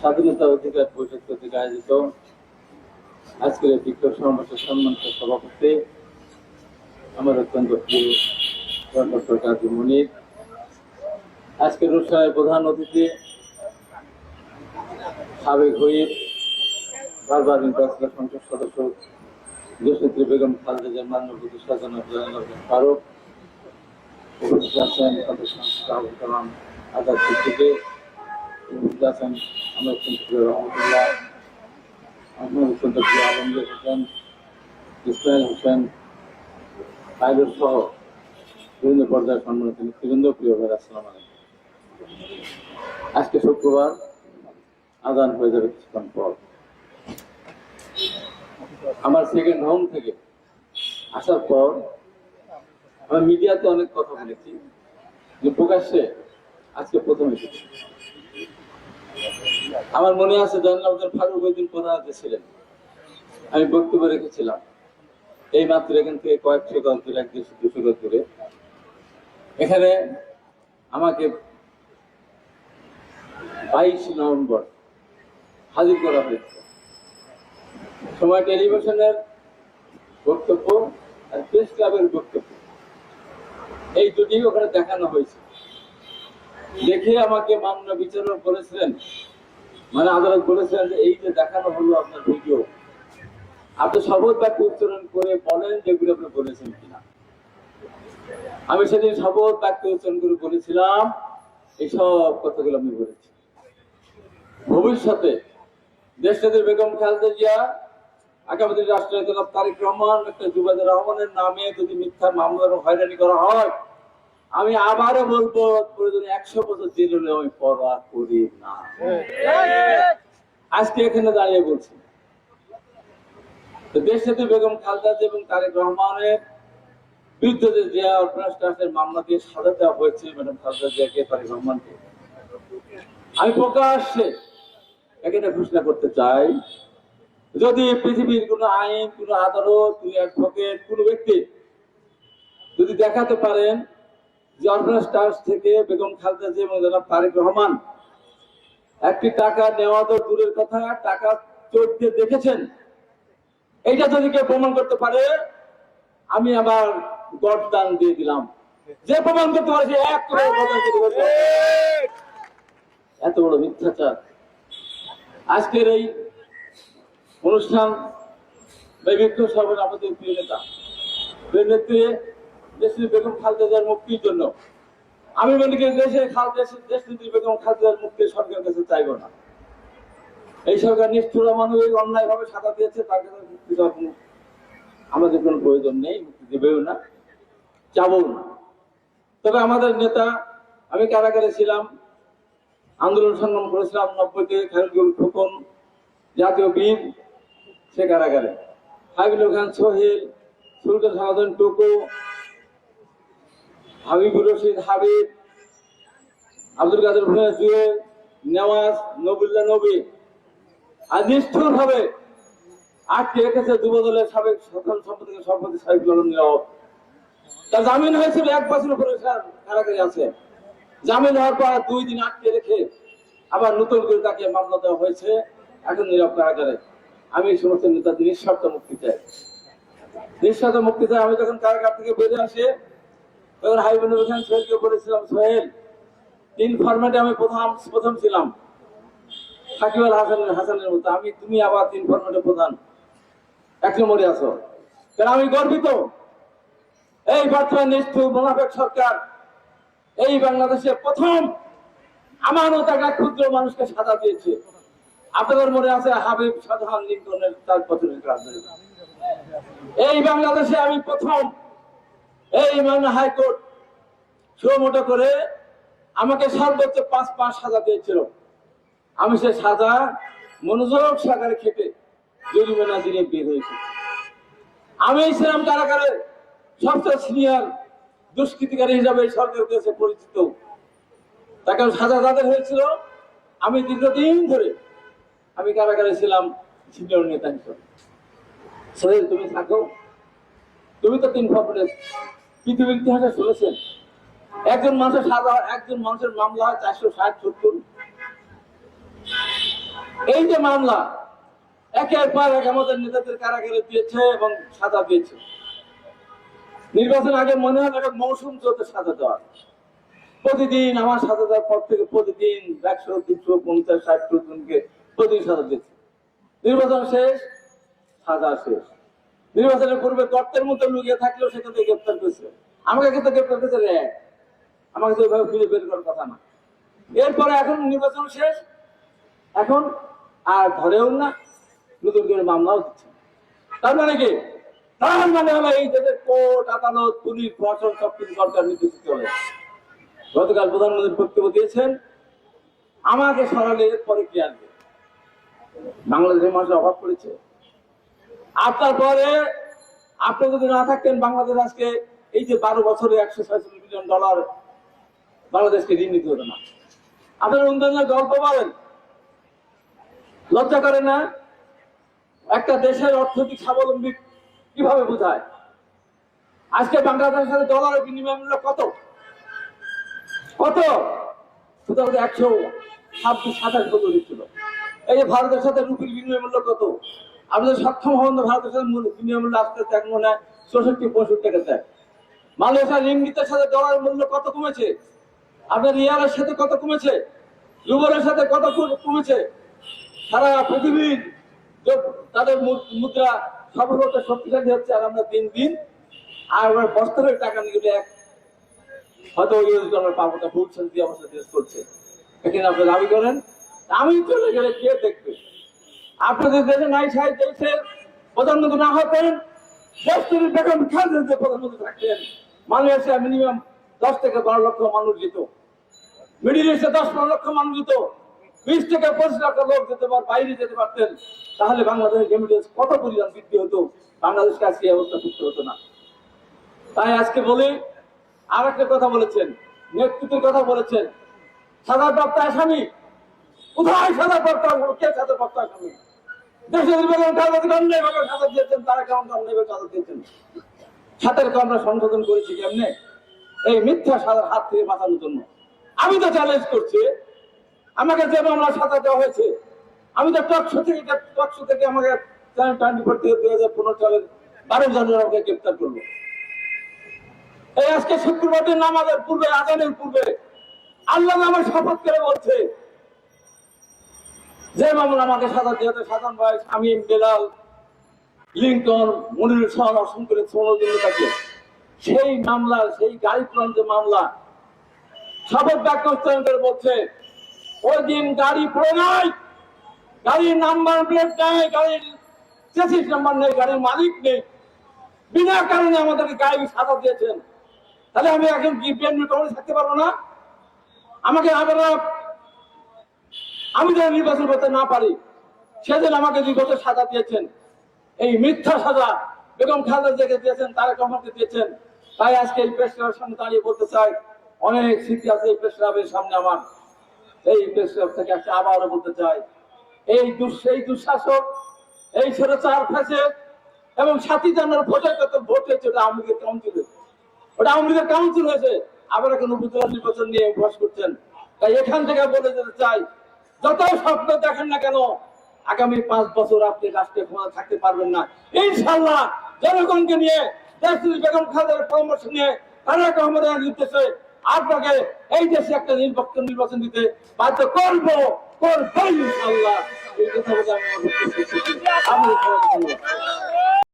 স্বাধীনতা অধিকার পরিষদ কর্তৃক আয়োজিত আজকের এই বিক্ষোভ সমাবেশের সম্মানিত সভাপতি আমার অত্যন্ত প্রিয় ডক্টর মনির। আজকের অনুষ্ঠানের প্রধান অতিথি সাবেক হুইপ, বারবার নির্বাচিত সংসদ সদস্য দেশনেত্রী বেগম খালেদা জিয়ার মান্যবতী সাজানা ফারুক, উপস্থিত আছেন আজাদ সিদ্দিকে। উপস্থিত আছেন আমার অত্যন্ত রহমতুল্লাহ আমার অত্যন্ত আলমগীর হোসেন ইসমাইল হোসেন পাইলট সহ বিভিন্ন পর্যায়ে সম্মানিত নেতৃবৃন্দ, প্রিয় ভাই আসসালাম আজকে শুক্রবার আদান হয়ে যাবে কিছুক্ষণ পর। আমার সেকেন্ড হোম থেকে আসার পর, আমি মিডিয়াতে অনেক কথা বলেছি। যে প্রকাশ্যে আজকে প্রথম এসেছি। আমার মনে আছে আব্দুল ফারুক ওই দিন প্রধানতে ছিলেন। আমি বক্তব্য রেখেছিলাম। এই মাত্র এখান থেকে কয়েকশো গজ দূরে এক দেড়শো দুশো গজ দূরে। এখানে আমাকে বাইশ নভেম্বর হাজির করা হয়েছে। সময় টেলিভিশনের বক্তব্য আর প্রেস ক্লাবের বক্তব্য। এই দুটি ওখানে দেখানো হয়েছে। দেখে আমাকে মামলা বিচারক বলেছিলেন মানে আদালত বলেছিলেন যে এই যে দেখানো হলো আপনার ভিডিও, আপনি শপথ বাক্য উচ্চারণ করে বলেন যেগুলো আপনি বলেছেন কিনা। আমি সেদিন শপথ বাক্য উচ্চারণ করে বলেছিলাম এইসব কথাগুলো আমি বলেছি। ভবিষ্যতে দেশটাদের বেগম খালেদা জিয়া, আগামী জনাব তারেক রহমান একটা জুবাইদুর রহমানের নামে যদি মিথ্যা মামলার হয়রানি করা হয় আমি আবারও বলব, প্রয়োজনে একশো বছর জেল আমি পরোয়া করি না। আজকে এখানে দাঁড়িয়ে বলছি। দেশটাতে বেগম খালেদা জিয়া এবং তারেক রহমানের ঘোষণা করতে চাই, যদি পৃথিবীর কোনো আইন, কোনো আদালত কোনো ব্যক্তি যদি দেখাতে পারেন থেকে বেগম রহমান। একটি টাকা নেওয়া তো দূরের কথা, টাকা দিয়ে দেখেছেন? যদি কেউ প্রমাণ করতে পারে, আমি আমার গডদান দিয়ে দিলাম। যে প্রমাণ করতে পারে। এত বড় মিথ্যাচার। আজকের এই অনুষ্ঠান বা বিক্ষোভ সভার আমাদের প্রিয় নেতা। প্রিয় নেত্রী দেশের বেগম খালেদা জিয়ার মুক্তির জন্য। আমি মনে করি দেশ নেত্রী বেগম খালেদা জিয়ার মুক্তির সরকারের কাছে চাইব না। এই সরকার নিষ্ঠুর মানবিক অন্যায় ভাবে সাদা দিয়েছে, তার কাছে মুক্তি আমাদের কোনো প্রয়োজন নেই, মুক্তি দেবেও না, চাবও না। তবে আমাদের নেতা, আমি কারাগারে ছিলাম, আন্দোলন সংগ্রাম করেছিলাম, নব্বইতে খালিদুল খোকন, জাতীয় বীর সে কারাগারে। হাবিবুল খান সোহেল, সুলতান সামাদন টুকু হাবিবুর রশিদ, হাবিব। আব্দুল কাদের ভুঁইয়া জুয়েল নেওয়াজ নবুল্লাহ নবী। আর নিষ্ঠুর ভাবে আটকে রেখেছে যুবদলের সাবেক সাধারণ সম্পাদকের সভাপতি সাহেব নিরাপদ তার জামিন হয়েছিল এক বছর পরে কারাগারে আছে। জামিন হওয়ার পর দুই দিন আটকে রেখে আবার নতুন করে তাকে মামলা দেওয়া হয়েছে এখন নীরব কারাগারে। আমি এই সমস্ত নেতাদের নিঃস্বার্থ মুক্তি চাই। নিঃস্বার্থ মুক্তি চাই। আমি যখন কারাগার থেকে বেরিয়ে আসে তখন হাইবেন হোসেন সোহেলকে বলেছিলাম, সোহেল, তিন ফরম্যাটে আমি প্রথম প্রথম ছিলাম। সাকিব আল হাসানের হাসানের মতো। আমি, তুমি আবার তিন ফরম্যাটে প্রধান। এক নম্বরে আছো। কারণ আমি গর্বিত। এই বর্তমান নিষ্ঠুর মোনাফেক সরকার, এই বাংলাদেশে প্রথম আমানত একটা ক্ষুদ্র মানুষকে সাজা দিয়েছে। আপনাদের মনে আছে হাবিব সাধারণ লিঙ্কনের চার বছরের এই বাংলাদেশে আমি প্রথম এই মানে হাইকোর্ট সুমোটো করে আমাকে সর্বোচ্চ পাঁচ পাঁচ সাজা দিয়েছিল। আমি সে সাজা মনোযোগ সাকারে খেটে জরিমানা দিনে বের হয়েছে। আমি ছিলাম কারাগারে সবচেয়ে সিনিয়র দুষ্কৃতিকারী হিসাবে সরকারের কাছে পরিচিত। তাকে সাজা যাদের হয়েছিল, আমি দীর্ঘদিন ধরে আমি কারাগারে ছিলাম সিনিয়র নেতা হিসাবে। সোহেল, তুমি থাকো। তুমি তো তিন খবরে পৃথিবীর ইতিহাসে শুনেছেন একজন মানুষের সাজা হয়, একজন মানুষের মামলা হয়, চারশো ষাট সত্তর। এই যে মামলা একের পর এক আমাদের নেতাদের কারাগারে দিয়েছে এবং সাজা দিয়েছে। নির্বাচন আগে মনে হয় একটা মৌসুম চলতে সাজা দেওয়া। প্রতিদিন আমার সাজা দেওয়ার পর থেকে প্রতিদিন একশো, দুশো, পঞ্চাশ, ষাট জনকে প্রতিদিন সাজা দিয়েছে। নির্বাচন শেষ, সাজা শেষ। নির্বাচনের পূর্বে গর্তের মধ্যে লুকিয়ে থাকলেও সেখান থেকে গ্রেপ্তার করেছে। আমাকে কিন্তু গ্রেপ্তার করেছে রে। আমাকে তো ওইভাবে খুঁজে বের করার কথা না। এরপরে এখন নির্বাচন শেষ। এখন আর ধরেও না, নতুন করে মামলাও দিচ্ছে তার মানে কি? তার মানে হলো এই দেশের কোর্ট, আদালত, পুলিশ, প্রশাসন সবকিছু সরকার নির্দেশিত হয়ে গতকাল প্রধানমন্ত্রী বক্তব্য দিয়েছেন, আমাকে সরালে পরে কি আসবে? বাংলাদেশের মানুষের অভাব পড়েছে আপনার পরে আপনি যদি না থাকতেন বাংলাদেশ আজকে এই যে বারো বছরে একশো ছয়চল্লিশ মিলিয়ন ডলার বাংলাদেশকে ঋণ নিতে হতো না। আপনার উন্নয়নের গল্প বলেন। লজ্জা করে না? একটা দেশের অর্থনৈতিক স্বাবলম্বী কীভাবে বোঝায়? আজকে বাংলাদেশের সাথে ডলারের বিনিময় মূল্য কত? কত? কোথাও একশো ছাব্বিশ সাতাশ বছর ছিল এই যে ভারতের সাথে রুপির বিনিময় মূল্য কত? আমাদের সক্ষম হন ভারতের সাথে মূল্য- আস্তে এখন মনে হয় চৌষট্টি, পঁয়ষট্টি টাকা যায় মালয়েশিয়ার রিঙ্গিতের সাথে ডলারের মূল্য কত কমেছে? আপনার রিয়ালের সাথে কত কমেছে? রুবলের সাথে কত কমেছে? সারা পৃথিবীর তাদের মুদ্রা সর্বত শক্তিশালী হচ্ছে আর আমরা দিন দিন আর আমরা বস্ত্রের টাকা নিয়ে এক হয়তো যদি আমরা পাবো না, ভুল শান্তি অবস্থা দেশ করছে এখানে আপনি দাবি করেন আমি চলে গেলে কে দেখবে? আপনাদের দেশে নাই সাহেব দেশের প্রধানমন্ত্রী না হতেন দেশ থেকে বেগম খালেদা প্রধানমন্ত্রী থাকতেন মালয়েশিয়া মিনিমাম দশ থেকে বারো লক্ষ মানুষ যেত মিডিল ইস্টে দশ পনেরো লক্ষ মানুষ যেত বিশ থেকে পঁচিশ লক্ষ লোক যেতে পার, বাইরে যেতে পারতেন, তাহলে বাংলাদেশের রেমিটেন্স কত পরিমাণ বৃদ্ধি হতো? বাংলাদেশকে আজকে এই অবস্থা করতে হতো না। তাই আজকে বলি আর একটা কথা বলেছেন, নেতৃত্বের কথা বলেছেন, সাদাপ্রাপ্ত আসামি। কোথায় সাদাপ্রাপ্ত আসামি? কে সাদাপ্রাপ্ত আসামি? দেশের বেগম কাগজ অন্যায় ভাবে সাজা দিয়েছেন তারা কেমন অন্যায় ভাবে সাজা দিয়েছেন সাথের তো আমরা সংশোধন করেছি কেমনে? এই মিথ্যা সাদার হাত থেকে বাঁচানোর জন্য। আমি তো চ্যালেঞ্জ করছি। আমাকে যে মামলা সাজা দেওয়া হয়েছে, আমি তো টকশো থেকে টকশো থেকে আমাকে টোয়েন্টি ফোর থেকে দুই হাজার পনেরো সালের বারো জানুয়ারি আমাকে গ্রেপ্তার করল। এই আজকে শুক্রবার দিন নামাজের পূর্বে, আজানের পূর্বে, আল্লাহ আমার শপথ করে বলছে যে মামলা আমাকে সাজা দিয়েছে সাধারণ ভাই, আমি বেলাল লিঙ্কন মনিরুল সহ অসংখ্য শ্রমজীবী থাকে সেই মামলা, সেই গাড়ি প্রান্ত মামলা শপথ বাক্য বলছে ওই দিন গাড়ি পড়ে নাই, গাড়ির নাম্বার প্লেট নাই, গাড়ির চেসিস নাম্বার নেই, গাড়ির মালিক নেই। বিনা কারণে আমাদেরকে গাড়ি সাজা দিয়েছেন। তাহলে আমি এখন কি বিএনপি কমিটি থাকতে পারব না? আমাকে আপনারা আমি যেন নির্বাচন করতে না পারি সেদিন আমাকে দুই বছর সাজা দিয়েছেন। এই মিথ্যা সাজা বেগম খালেদা জিয়াকে দিয়েছেন, তারেক রহমানকে দিয়েছেন। তাই আজকে এই প্রেস ক্লাবের সামনে দাঁড়িয়ে বলতে চাই, অনেক স্মৃতি আছে এই প্রেস ক্লাবের সামনে আমার। এই প্রেস ক্লাব থেকে একটা আবারও বলতে চাই, এই দুঃ এই দুঃশাসক, এই ছেলে চার ফেসে এবং সাথী জানার কত ভোট হয়েছে, ওটা আওয়ামী লীগের ওটা আওয়ামী লীগের কাউন্সিল হয়েছে। আবার এখন উপজেলা নির্বাচন নিয়ে উপবাস করছেন। তাই এখান থেকে বলে যেতে চাই যত স্বপ্ন দেখেন না কেন, আগামী পাঁচ বছর আপনি রাষ্ট্রে ক্ষমতা থাকতে পারবেন না। ইনশাল্লাহ জনগণকে নিয়ে দেশটির বেগম খালেদার পরামর্শ নিয়ে তারেক রহমানের নির্দেশে আপনাকে এই দেশে একটা নির্বাচন নির্বাচন দিতে বাধ্য করব করব ইনশাল্লাহ এই কথা বলে আমি